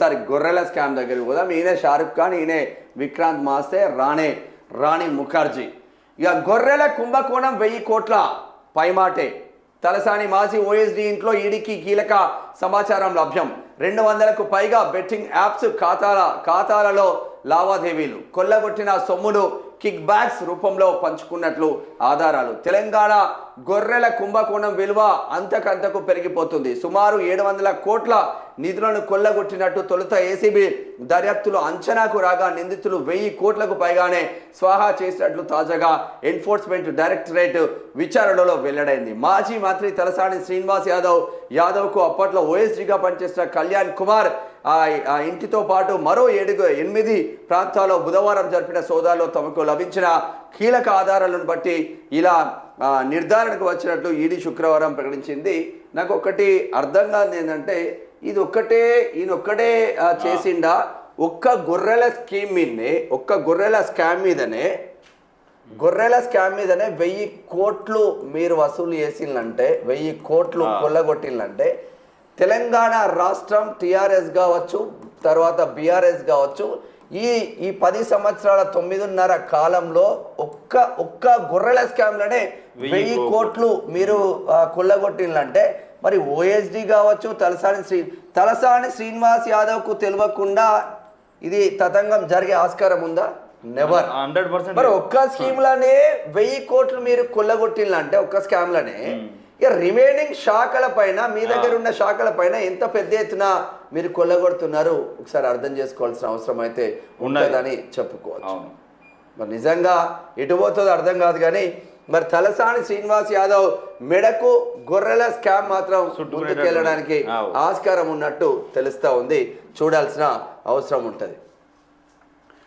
ఒకసారి గొర్రెల స్కామ్ దగ్గరికి పోదాం. ఈయనే షారుఖ్ ఖాన్ ఈయనే విక్రాంత్ మాస్తే రాణే రాణి ముఖర్జీ. ఇక గొర్రెల కుంభకోణం వెయ్యి కోట్ల పైమాటే. తలసాని మాజీ ఓఎస్డి ఇంట్లో ఈడీకి కీలక సమాచారం లభ్యం. రెండు వందలకు పైగా బెట్టింగ్ యాప్స్ ఖాతాల ఖాతాలలో లావాదేవీలు. కొల్లగొట్టిన సొమ్మును కిక్ బ్యాక్స్ రూపంలో పంచుకున్నట్లు ఆధారాలు. తెలంగాణ గొర్రెల కుంభకోణం విలువ అంతకంతకు పెరిగిపోతుంది. సుమారు ఏడు వందల కోట్ల నిధులను కొల్లగొట్టినట్టు తొలుత ఏసీబీ దర్యాప్తులు అంచనాకు రాగా నిందితులు వెయ్యి కోట్లకు పైగానే స్వాహా చేసినట్లు తాజాగా ఎన్ఫోర్స్మెంట్ డైరెక్టరేట్ విచారణలో వెల్లడైంది. మాజీ మంత్రి తలసాని శ్రీనివాస్ యాదవ్ యాదవ్కు అప్పట్లో ఓఎస్డీగా పనిచేసిన కళ్యాణ్ కుమార్ ఆ ఆ ఇంటితో పాటు మరో ఏడుగు ఎనిమిది ప్రాంతాల్లో బుధవారం జరిపిన సోదాల్లో తమకు లభించిన కీలక ఆధారాలను బట్టి ఇలా నిర్ధారణకు వచ్చినట్లు ఈడీ శుక్రవారం ప్రకటించింది. నాకు ఒకటి అర్థం కాదు ఏంటంటే ఇది ఒక్కటే ఈయన ఒక్కటే చేసిండా? ఒక్క గొర్రెల స్కీమ్ మీదనే ఒక్క గొర్రెల స్కామ్ మీదనే గొర్రెల స్కామ్ మీదనే వెయ్యి కోట్లు మీరు వసూలు చేసిందంటే వెయ్యి కోట్లు కొల్లగొట్టిందంటే తెలంగాణ రాష్ట్రం టిఆర్ఎస్ కావచ్చు తర్వాత బీఆర్ఎస్ కావచ్చు ఈ ఈ పది సంవత్సరాల తొమ్మిదిన్నర కాలంలో ఒక్క ఒక్క గొర్రెల స్కామ్లోనే వెయ్యి కోట్లు. మీరు కొల్లగొట్టిందంటే మరి ఓఎస్డి కావచ్చు తలసాని శ్రీ తలసాని శ్రీనివాస్ యాదవ్కు తెలియకుండా ఇది తతంగం జరిగే ఆస్కారం ఉందా? నెవర్ హండ్రెడ్ పర్సెంట్ మరి ఒక్క స్కీమ్లోనే వెయ్యి కోట్లు మీరు కొల్లగొట్టిందంటే ఒక్క స్కామ్లోనే ఇక రిమైనింగ్ శాఖల పైన మీ దగ్గర ఉన్న శాఖల పైన ఎంత పెద్ద ఎత్తున మీరు కొల్లగొడుతున్నారు? ఒకసారి అర్థం చేసుకోవాల్సిన అవసరం అయితే ఉండదని చెప్పుకోవచ్చు. మరి నిజంగా ఎటు పోతుందో అర్థం కాదు కానీ మరి తలసాని శ్రీనివాస్ యాదవ్ మెడకు గొర్రెల స్కామ్ మాత్రం. ముందుకెళ్ళడానికి. ఆస్కారం ఉన్నట్టు తెలుస్తా ఉంది. చూడాల్సిన అవసరం ఉంటుంది.